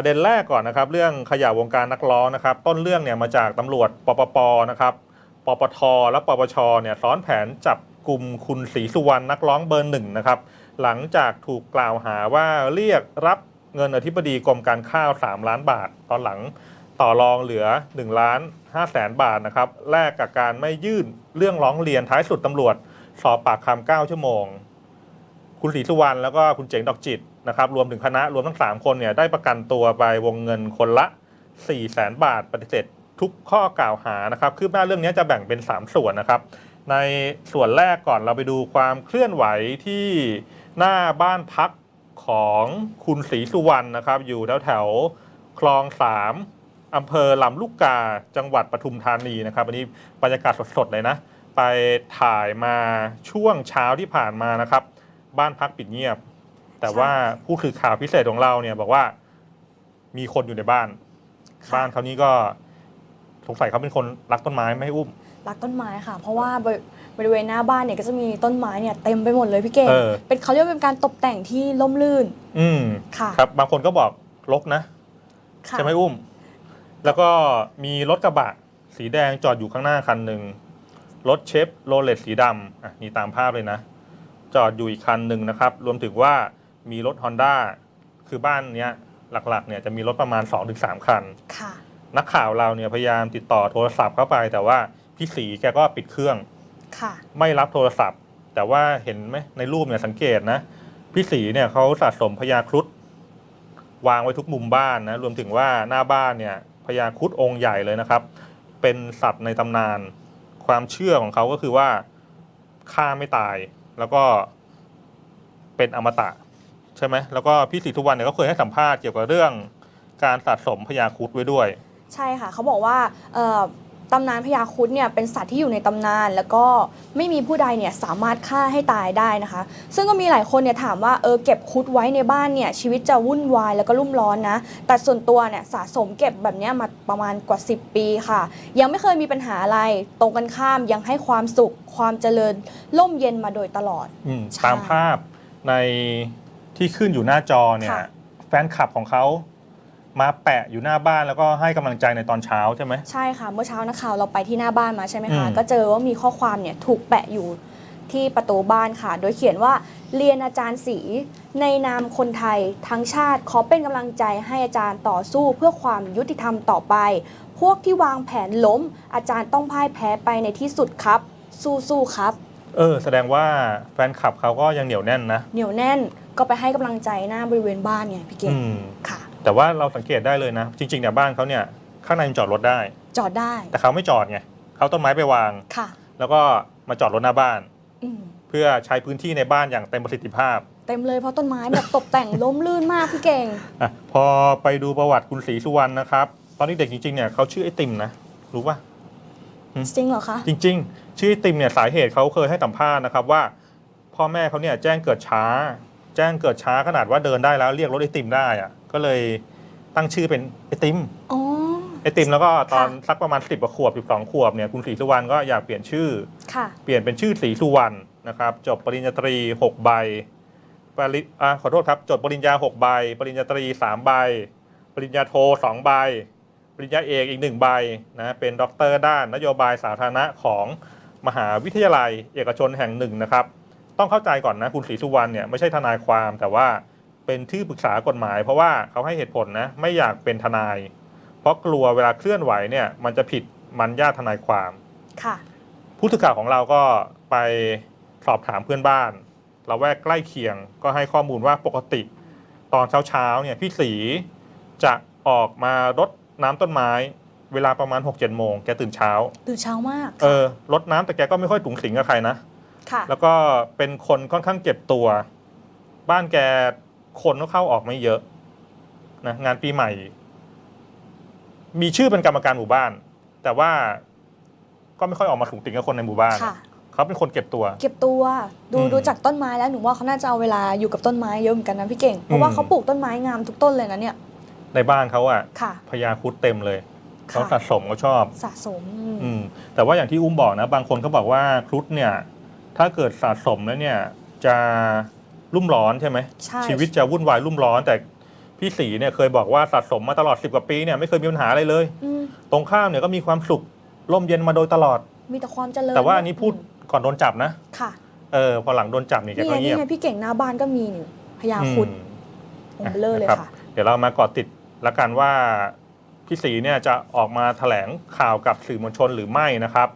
ประเด็นแรกก่อนนะครับ เรื่องขยะวงการนักร้องนะครับ ต้นเรื่องเนี่ยมาจากตำรวจปปปนะครับปปท และปปชเนี่ยซ้อนแผนจับกลุ่มคุณศรีสุวรรณนักร้องเบอร์หนึ่งนะครับ หลังจากถูกกล่าวหาว่าเรียกรับเงินอธิบดีกรมการข้าว 3 ล้านบาท ตอนหลังต่อรองเหลือ1ล้าน5แสนบาทนะครับแลกกับการไม่ยื่นเรื่องร้องเรียนท้ายสุดตำรวจ สอบปากคำ9ชั่วโมง คุณศรีสุวรรณแล้วก็คุณเจ๋งดอกจิต นะครับรวมถึงคณะรวมทั้ง 3 คนเนี่ยได้ประกันตัวไปวงเงินคนละ 4 0 0แสนบาทปฏิเสธทุกข้อกล่าวหานะครับคืบหน้าเรื่องนี้จะแบ่งเป็น 3 ส่วนนะครับ ในส่วนแรกก่อนเราไปดูความเคลื่อนไหวที่หน้าบ้านพักของคุณศรีสุวรรณนะครับ อยู่แถวแถวคลองสามอำเภอลำลูกกาจังหวัดปทุมธานีนะครับอันนี้บรรยากาศสดๆเลยนะ ไปถ่ายมาช่วงเช้าที่ผ่านมานะครับ บ้านพักปิดเงียบ แต่ว่าผู้สื่อข่าวพิเศษของเราเนี่ยบอกว่ามีคนอยู่ในบ้าน ค่ะ บ้านเขานี่ก็สงสัยเขาเป็นคนรักต้นไม้ไม่ให้อุ้ม รักต้นไม้ค่ะ เพราะว่าบริบริเวณหน้าบ้านเนี่ยก็จะมีต้นไม้เนี่ยเต็มไปหมดเลยพี่เก่งเออ เป็นเขาเรียกว่าเป็นการตกแต่งที่ล่มลื่นอืมค่ะครับ บางคนก็บอกลกนะค่ะ จะไม่อุ้ม แล้วก็มีรถกระบะ สีแดงจอดอยู่ข้างหน้าคันหนึ่งรถเชฟโรเลตสีดำอะนี่ตามภาพเลยนะ จอดอยู่อีกคันหนึ่งนะครับ รวมถึงว่า มีรถ Honda คือบ้านเนี้ยหลักๆเนี่ยจะมีรถประมาณ 2-3 คัน ค่ะ นักข่าวเราเนี่ยพยายามติดต่อโทรศัพท์เข้าไป แต่ว่าพี่สีแกก็ปิดเครื่อง ค่ะ ไม่รับโทรศัพท์ แต่ว่าเห็นไหมในรูปเนี่ยสังเกตนะ พี่สีเนี่ยเขาสะสมพญาครุฑวางไว้ทุกมุมบ้านนะรวมถึงว่าหน้าบ้านเนี่ยพญาครุฑองค์ใหญ่เลยนะครับ เป็นสัตว์ในตำนาน ความเชื่อของเขาก็คือว่าฆ่าไม่ตาย แล้วก็เป็นอมตะ ใช่ไหมแล้วก็พี่ศรีทุวันเนี่ยก็เคยให้สัมภาษณ์เกี่ยวกับเรื่องการสะสมพญาครุฑไว้ด้วย ใช่ค่ะ เขาบอกว่าเอ่อตำนานพญาครุฑเนี่ยเป็นสัตว์ที่อยู่ในตำนาน แล้วก็ไม่มีผู้ใดเนี่ยสามารถฆ่าให้ตายได้นะคะ ซึ่งก็มีหลายคนเนี่ยถามว่าเออเก็บครุฑไว้ในบ้านเนี่ยชีวิตจะวุ่นวายแล้วก็รุ่มร้อนนะ แต่ส่วนตัวเนี่ยสะสมเก็บแบบเนี้ยมาประมาณกว่า 10 ปีค่ะ ยังไม่เคยมีปัญหาอะไรตรงกันข้ามยังให้ความสุขความเจริญร่มเย็นมาโดยตลอดอืมใช่ ตามภาพใน ที่ขึ้นอยู่หน้าจอเนี่ยค่ะแฟนคลับของเขามาแปะอยู่หน้าบ้านแล้วก็ให้กำลังใจในตอนเช้าใช่ไหม ใช่ค่ะ เมื่อเช้านักข่าวเราไปที่หน้าบ้านมาใช่ไหมคะ อืม ก็เจอว่ามีข้อความเนี่ยถูกแปะอยู่ที่ประตูบ้านค่ะ โดยเขียนว่าเรียนอาจารย์ศรีในนามคนไทยทั้งชาติขอเป็นกำลังใจให้อาจารย์ต่อสู้เพื่อความยุติธรรมต่อไป พวกที่วางแผนล้ม อาจารย์ต้องพ่ายแพ้ไปในที่สุดครับ สู้ๆครับ เออ แสดงว่าแฟนคลับเขาก็ยังเหนียวแน่นนะเหนียวแน่นก็ไปให้กำลังใจหน้าบริเวณบ้านไงพี่เก่อืงมค่ะ แต่ว่าเราสังเกตได้เลยนะ จริงๆเนี่ยบ้านเขาเนี่ยข้างในมันจอดรถได้ จอดได้แต่เขาไม่จอดไงเขาเอาต้นไม้ไปวาง ค่ะ แล้วก็มาจอดรถหน้าบ้าน อืมเพื่อใช้พื้นที่ในบ้านอย่างเต็มประสิทธิภาพเต็มเลยเพราะต้นไม้แบบตกแต่ง ล้มลื่นมากพี่เก่งอะพอไปดูประวัติคุณศรีสุวรรณนะครับ ตอนนี้เด็กจริงๆเนี่ยเขาชื่อไอติมนะ รู้ป่ะ จริงเหรอคะ จริง ๆ ชื่อไอติมเนี่ยสาเหตุเขาเคยให้สัมภาษณ์นะครับว่า พ่อแม่เขาเนี่ยแจ้งเกิดช้า แจ้งเกิดช้าขนาดว่าเดินได้แล้วเรียกรถไอติมได้อะก็เลยตั้งชื่อเป็นไอติมอ๋อไอติมแล้วก็ตอนค่ะสักประมาณ10กว่าขวบ12ขวบเนี่ยคุณศรีสุวรรณก็อยากเปลี่ยนชื่อค่ะเปลี่ยนเป็นชื่อศรีสุวรรณนะครับจบปริญญาตรี6ใบปริอะขอโทษครับจบปริญญา6ใบ ปริญญาตรี3ใบ ปริญญาโท2ใบ ปริญญาเอกอีก1ใบนะเป็นด็อกเตอร์ด้านนโยบายสาธารณะของมหาวิทยาลัยเอกชนแห่งหนึ่งนะครับ ต้องเข้าใจก่อนนะคุณศรีสุวรรณเนี่ยไม่ใช่ทนายความแต่ว่าเป็นที่ปรึกษากฎหมาย เพราะว่าเขาให้เหตุผลนะไม่อยากเป็นทนาย เพราะกลัวเวลาเคลื่อนไหวเนี่ยมันจะผิดมันญาติทนายความค่ะผู้สื่อข่าวของเราก็ไปสอบถามเพื่อนบ้านเราแวกใกล้เคียงก็ให้ข้อมูลว่าปกติ ตอนเช้าๆเนี่ยพี่สีจะออกมารด น้ำต้นไม้ เวลาประมาณ6กเจ็ดโมงแกตื่นเช้า ตื่นเช้ามากเออรดน้ำแต่แกก็ไม่ค่อยถุงสิงกับใครนะ ค่ะ แล้วก็เป็นคนค่อนข้างเก็บตัว บ้านแกคนก็เข้าออกไม่เยอะนะงานปีใหม่ มีชื่อเป็นกรรมการหมู่บ้าน แต่ว่าก็ไม่ค่อยออกมาถุงติงกับคนในหมู่บ้านค่ะ เขาเป็นคนเก็บตัว เก็บตัวดูอืมดูจากต้นไม้แล้วหนูว่าเขาน่าจะเอาเวลาอยู่กับต้นไม้เยอะเหมือนกันนะพี่เก่งเพราะว่าอืมเขาปลูกต้นไม้งามทุกต้นเลยนะเนี่ย ในบ้านเขาอะค่ะ พญาครุดเต็มเลยค่ะ เขาสะสมเขาชอบ สะสมอืมอืมแต่ว่าอย่างที่อุ้มบอกนะ บางคนเขาบอกว่าครุฑเนี่ย ถ้าเกิดสะสมแล้วเนี่ย จะรุ่มร้อนใช่ไหม ใช่ชีวิตจะวุ่นวายรุ่มร้อน แต่พี่ศรีเนี่ยเคยบอกว่าสะสมมาตลอด 10 กว่าปีเนี่ยไม่เคยมีปัญหาอะไรเลย อืมตรงข้ามเนี่ยก็มีความสุขร่มเย็นมาโดยตลอด มีแต่ความเจริญแต่ว่าอันนี้พูดก่อนโดนจับนะค่ะเออพอหลังโดนจับนี่แกนี่ไงก็เงียนี่บไงพี่เก่งหน้าบ้านก็มีนี่พญาครุดอืม องค์เบลอเลยนะครับค่ะ เดี๋ยวเรามาเกาะติด ละกันว่าพี่สีเนี่ยจะออกมาแถลงข่าวกับสื่อมวลชนหรือไม่นะครับ